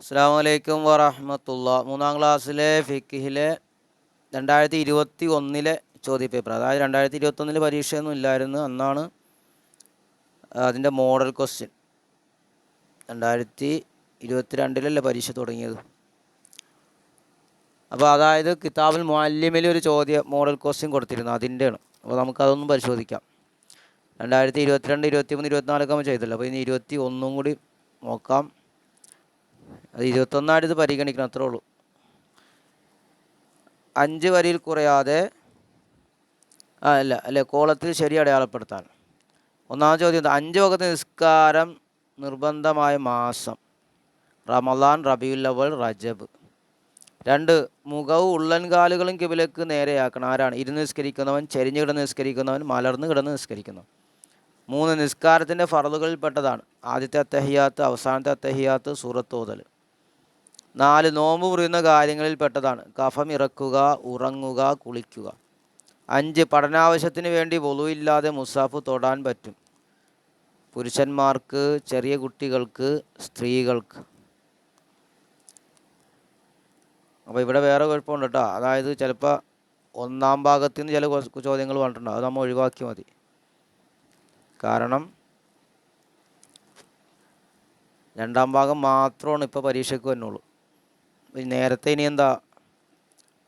അസ്സാം വലൈക്കും വറഹമത്തുള്ള. മൂന്നാം ക്ലാസ്സിലെ ഫിക്കിഹിലെ രണ്ടായിരത്തി ഇരുപത്തി ഒന്നിലെ ചോദ്യപേപ്പർ അതായത് രണ്ടായിരത്തി ഇരുപത്തൊന്നിൽ പരീക്ഷയൊന്നും ഇല്ലായിരുന്നു. അന്നാണ് അതിന്റെ മോഡൽ ക്വസ്റ്റ്യൻ. രണ്ടായിരത്തി ഇരുപത്തി രണ്ടിലല്ലേ പരീക്ഷ തുടങ്ങിയത്. അപ്പോൾ അതായത് കിതാബുൽ മാലിമിൽ ഒരു ചോദ്യ മോഡൽ ക്വസ്റ്റ്യൻ കൊടുത്തിരുന്നു. അതിന്റെയാണ് അപ്പോൾ നമുക്കതൊന്നും പരിശോധിക്കാം. രണ്ടായിരത്തി ഇരുപത്തിരണ്ട് ഇരുപത്തി മൂന്ന് ഇരുപത്തിനാലൊക്കെ നമ്മൾ ചെയ്തല്ലോ അപ്പോൾ ഇനി ഇരുപത്തി ഒന്നും കൂടി നോക്കാം. അത് ഇരുപത്തൊന്നായിട്ട് ഇത് പരിഗണിക്കണം അത്രേ ഉള്ളൂ. അഞ്ച് വരിയിൽ കുറയാതെ ആ അല്ല അല്ലേ കോളത്തിൽ ശരി അടയാളപ്പെടുത്താൻ. ഒന്നാമത്തെ ചോദ്യം അഞ്ച് വകത്ത് നിസ്കാരം നിർബന്ധമായ മാസം. റമദാൻ റബിയുല്ലവൽ റജബ്. രണ്ട് മുഖവും ഉള്ളൻകാലുകളും കിബിലേക്ക് നേരെയാക്കണം. ആരാണ്? ഇരുന്ന് നിസ്കരിക്കുന്നവൻ ചെരിഞ്ഞു കിടന്ന് നിസ്കരിക്കുന്നവൻ മലർന്ന് കിടന്ന് നിസ്കരിക്കുന്നവൻ മൂന്ന് നിസ്കാരത്തിന്റെ ഫറലുകളിൽപ്പെട്ടതാണ് ആദ്യത്തെ അത്തഹിയാത്ത് അവസാനത്തെ അത്തഹിയാത്ത് സൂറത്ത് ഓതൽ നാല് നോമ്പ് മുറിയുന്ന കാര്യങ്ങളിൽ പെട്ടതാണ്. കഫം ഇറക്കുക ഉറങ്ങുക കുളിക്കുക. അഞ്ച് പഠനാവശ്യത്തിന് വേണ്ടി വൊളുവില്ലാതെ മുസാഫ് തൊടാൻ പറ്റും. പുരുഷന്മാർക്ക് ചെറിയ കുട്ടികൾക്ക് സ്ത്രീകൾക്ക്. അപ്പോൾ ഇവിടെ വേറെ കുഴപ്പമുണ്ട് കേട്ടോ. അതായത് ചിലപ്പോൾ ഒന്നാം ഭാഗത്തു നിന്ന് ചില ചോദ്യങ്ങൾ പറഞ്ഞിട്ടുണ്ട് അത് നമ്മൾ ഒഴിവാക്കി മതി. കാരണം രണ്ടാം ഭാഗം മാത്രമാണ് ഇപ്പോൾ പരീക്ഷയ്ക്ക് വരുന്നുള്ളൂ ഈ നേരത്തെ ഇനി എന്താ?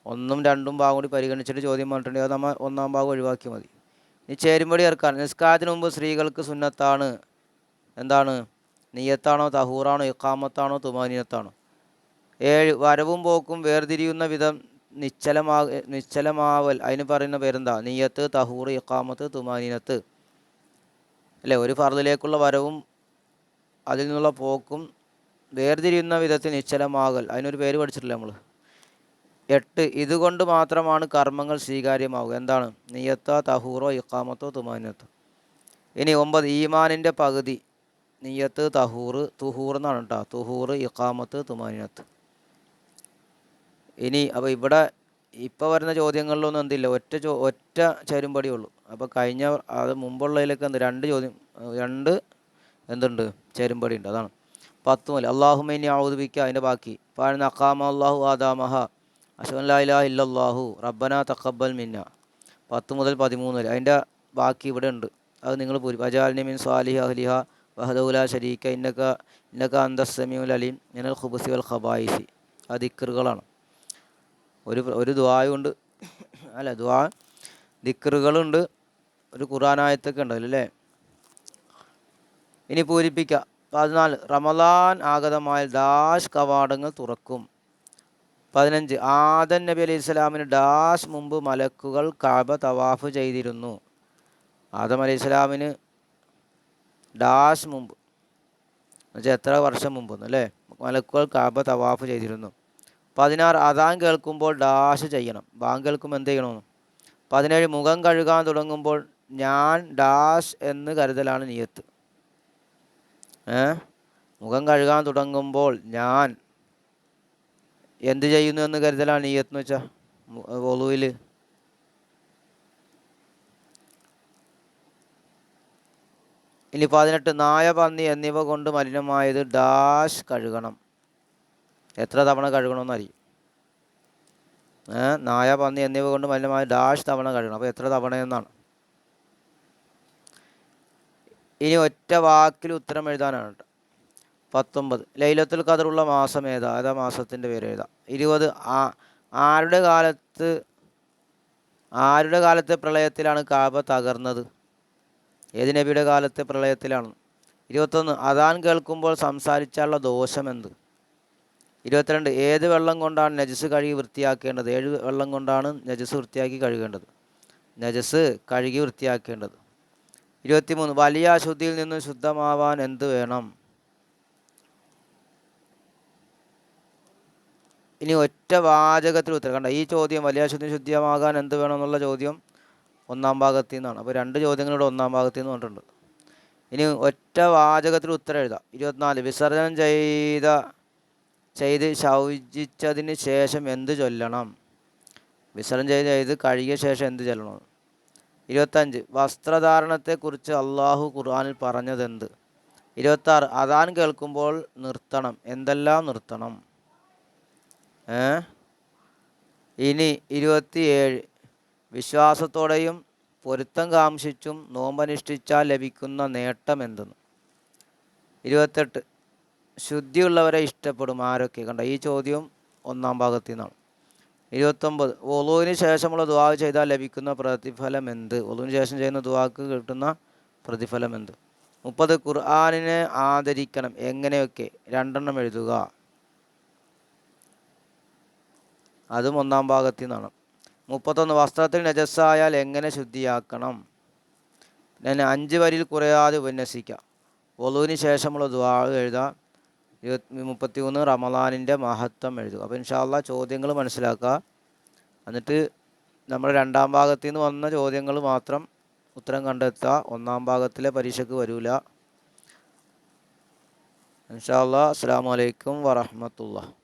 ഒന്നും രണ്ടും ഭാഗം കൂടി പരിഗണിച്ചിട്ട് ചോദ്യം പറഞ്ഞിട്ടുണ്ടെങ്കിൽ അത് നമ്മൾ ഒന്നാം ഭാഗം ഒഴിവാക്കി മതി. ഇനി ചേരുമ്പടി ഇറക്കാൻ നിസ്കാരത്തിന് മുമ്പ് സ്ത്രീകൾക്ക് സുന്നത്താണ്. എന്താണ്? നീയത്താണോ തഹൂറാണോ ഇക്കാമത്താണോ തുമാനീയത്താണോ? ഏഴ് വരവും പോക്കും വേർതിരിയുന്ന വിധം നിശ്ചലമാ നിശ്ചലമാവൽ. അതിന് പറയുന്ന പേരെന്താ? നീയത്ത് തഹൂർ ഇക്കാമത്ത് തുമാനീനത്ത് അല്ലേ? ഒരു ഫർദിലേക്കുള്ള വരവും അതിൽ നിന്നുള്ള പോക്കും വേർതിരിയുന്ന വിധത്തിൽ നിശ്ചലമാകൽ. അതിനൊരു പേര് പഠിച്ചിട്ടില്ല നമ്മൾ എട്ട്. ഇതുകൊണ്ട് മാത്രമാണ് കർമ്മങ്ങൾ സ്വീകാര്യമാവുക. എന്താണ്? നിയത്ത തഹൂറോ ഇക്കാമത്തോ തുമാനത്തോ. ഇനി ഒമ്പത്. ഈമാനിന്റെ പകുതി. നിയത്ത് തഹൂറ് തുഹൂർ എന്നാണ് കേട്ടോ. തുഹൂറ് ഇക്കാമത്ത് തുമാനത്ത്. ഇനി അപ്പോൾ ഇവിടെ ഇപ്പോൾ വരുന്ന ചോദ്യങ്ങളിലൊന്നും എന്തില്ല. ഒറ്റ ചോ ഒറ്റ ചരുമ്പടിയേ ഉള്ളൂ അപ്പോൾ കഴിഞ്ഞ അത് മുമ്പുള്ളതിലൊക്കെ എന്ത്? രണ്ട് ചോദ്യം രണ്ട് എന്തുണ്ട്? ചരുമ്പടി ഉണ്ട്. അതാണ്. പത്ത് മുതൽ അള്ളാഹുമൈനി ഔദുബിക്ക അതിന്റെ ബാക്കി. പാഴുന്ന അക്കാമ അള്ളാഹു ആദാമഹ. അഷുല്ലാ ഇല്ലാഹു റബ്ബന തക്കബൽ മിന്ന. പത്ത് മുതൽ പതിമൂന്ന് വരെ. അതിന്റെ ബാക്കി ഇവിടെ ഉണ്ട്. അത് നിങ്ങൾ പൂരി. അജാലിനി മിൻ സ്വാലിഹ അഹ്ലിഹ. വഹദൗല ഷരീക്ക ഇന്നക്ക ഇന്നക്ക അന്തസ്സമിയുൽ അലീം മിനൽ ഖുബുസി വൽ ഖബായിസി. ആ ദിക്കറുകളാണ് ഒരു ഒരു ദ്വായുണ്ട് അല്ല ദ്വാ ദിക്കറുകളുണ്ട് ഒരു ഖുറാനായത്തൊക്കെ ഉണ്ടല്ലോ അല്ലേ ഇനി പൂരിപ്പിക്കുക പതിനാല്. റമദാൻ ആഗതമായ ഡാഷ് കവാടങ്ങൾ തുറക്കും. പതിനഞ്ച്. ആദൻ നബി അലൈഹി സ്വലാമിന് ഡാഷ് മുമ്പ് മലക്കുകൾ കാബ തവാഫ് ചെയ്തിരുന്നു. ആദം അലൈഹി സ്വലാമിന് ഡാഷ് മുമ്പ്. എന്നുവെച്ചാൽ എത്ര വർഷം മുമ്പ് അല്ലേ മലക്കുകൾ കാബ തവാഫ് ചെയ്തിരുന്നു. പതിനാറ്. അതാൻ കേൾക്കുമ്പോൾ ഡാഷ് ചെയ്യണം. ബാങ്ക് കേൾക്കുമ്പോൾ എന്ത് ചെയ്യണമെന്ന് പതിനേഴ്. മുഖം കഴുകാൻ തുടങ്ങുമ്പോൾ ഞാൻ ഡാഷ് എന്ന് കരുതലാണ് നിയത്ത്. മുഖം കഴുകാൻ തുടങ്ങുമ്പോൾ ഞാൻ എന്ത് ചെയ്യുന്നു എന്ന് കരുതലാണ് ഈ എന്ന് വെച്ചാൽ ഒളുവിൽ ഇനി പതിനെട്ട് നായ പന്നി എന്നിവ കൊണ്ട് മലിനമായത് ഡാഷ് കഴുകണം. എത്ര തവണ കഴുകണമെന്ന് അറിയും ഏ? നായ പന്നി എന്നിവ കൊണ്ട് മലിനമായ ഡാഷ് തവണ കഴുകണം. അപ്പോൾ എത്ര തവണ എന്നാണ്? ഇനി ഒറ്റ വാക്കിൽ ഉത്തരം എഴുതാനാണ് കേട്ടോ പത്തൊമ്പത്. ലൈലത്തുൽ ഖദറുള്ള മാസം ഏതാ? ഏതാ മാസത്തിന്റെ പേര് ഏതാ? ഇരുപത്. ആ ആരുടെ കാലത്ത് ആരുടെ കാലത്തെ പ്രളയത്തിലാണ് കാബ തകർന്നത്? ഏത് നബിയുടെ കാലത്തെ പ്രളയത്തിലാണ്? ഇരുപത്തൊന്ന്. അതാൻ കേൾക്കുമ്പോൾ സംസാരിച്ചാലുള്ള ദോഷം എന്ത്? ഇരുപത്തിരണ്ട്. ഏത് വെള്ളം കൊണ്ടാണ് നജസ് കഴുകി വൃത്തിയാക്കേണ്ടത്? ഏഴ് വെള്ളം കൊണ്ടാണ് നജസ് വൃത്തിയാക്കി കഴുകേണ്ടത്? നജസ് കഴുകി വൃത്തിയാക്കേണ്ടത്. ഇരുപത്തിമൂന്ന് വലിയ അശുദ്ധിയിൽ നിന്ന് ശുദ്ധമാവാൻ എന്ത് വേണം? ഇനി ഒറ്റ വാചകത്തിൽ ഉത്തരം. കണ്ട ഈ ചോദ്യം വലിയ അശുദ്ധി ശുദ്ധിയമാകാൻ എന്ത് വേണം എന്നുള്ള ചോദ്യം ഒന്നാം ഭാഗത്തിൽ നിന്നാണ്. അപ്പോൾ രണ്ട് ചോദ്യങ്ങളുടെ ഒന്നാം ഭാഗത്തിൽ നിന്ന് പറഞ്ഞിട്ടുണ്ട് ഇനി ഒറ്റ വാചകത്തിൽ ഉത്തരം എഴുതാം. ഇരുപത്തിനാല് വിസർജനം ചെയ്ത ചെയ്ത് ശൗചിച്ചതിന് ശേഷം എന്ത് ചൊല്ലണം? വിസർജനം ചെയ്ത് ചെയ്ത് കഴുകിയ ശേഷം എന്ത് ചൊല്ലണം? ഇരുപത്തഞ്ച്. വസ്ത്രധാരണത്തെക്കുറിച്ച് അള്ളാഹു ഖുർആനിൽ പറഞ്ഞതെന്ത്? ഇരുപത്താറ്. അതാൻ കേൾക്കുമ്പോൾ നിർത്തണം. എന്തെല്ലാം നിർത്തണം? ഇനി ഇരുപത്തിയേഴ്. വിശ്വാസത്തോടെയും പൊരുത്തം കാംക്ഷിച്ചും നോമ്പനുഷ്ഠിച്ചാൽ ലഭിക്കുന്ന നേട്ടം എന്തെന്ന്? ഇരുപത്തെട്ട്. ശുദ്ധിയുള്ളവരെ ഇഷ്ടപ്പെടും. ആരൊക്കെ? കണ്ട? ഈ ചോദ്യം ഒന്നാം ഭാഗത്തു നിന്നാണ് ഇരുപത്തൊമ്പത്. ഒളുവിന് ശേഷമുള്ള ദുവാ ചെയ്താൽ ലഭിക്കുന്ന പ്രതിഫലം എന്ത്? ഒളുവിന് ശേഷം ചെയ്യുന്ന ദുവാക്ക് കിട്ടുന്ന പ്രതിഫലം എന്ത്? മുപ്പത്. ഖുർആാനിനെ ആദരിക്കണം. എങ്ങനെയൊക്കെ? രണ്ടെണ്ണം എഴുതുക. അതും ഒന്നാം ഭാഗത്തു നിന്നാണ്. മുപ്പത്തൊന്ന്. വസ്ത്രത്തിൽ നജസ്സായാൽ എങ്ങനെ ശുദ്ധിയാക്കണം? ഞാൻ അഞ്ച് വരിയിൽ കുറയാതെ ഉപന്യസിക്കാം. ഒളുവിന് ശേഷമുള്ള ദുവാ എഴുതാം. ഇരുപത്തി മുപ്പത്തി മൂന്ന് റമദാനിന്റെ മഹത്വം എഴുതുക. അപ്പോൾ ഇൻഷാല്ല ചോദ്യങ്ങൾ മനസ്സിലാക്കുക. എന്നിട്ട് നമ്മൾ രണ്ടാം ഭാഗത്തു നിന്ന് വന്ന ചോദ്യങ്ങൾ മാത്രം ഉത്തരം കണ്ടെത്തുക. ഒന്നാം ഭാഗത്തിലെ പരീക്ഷയ്ക്ക് വരൂല. ഇൻഷാല്ല അസ്സാം വലൈക്കും വറഹമത്തുള്ള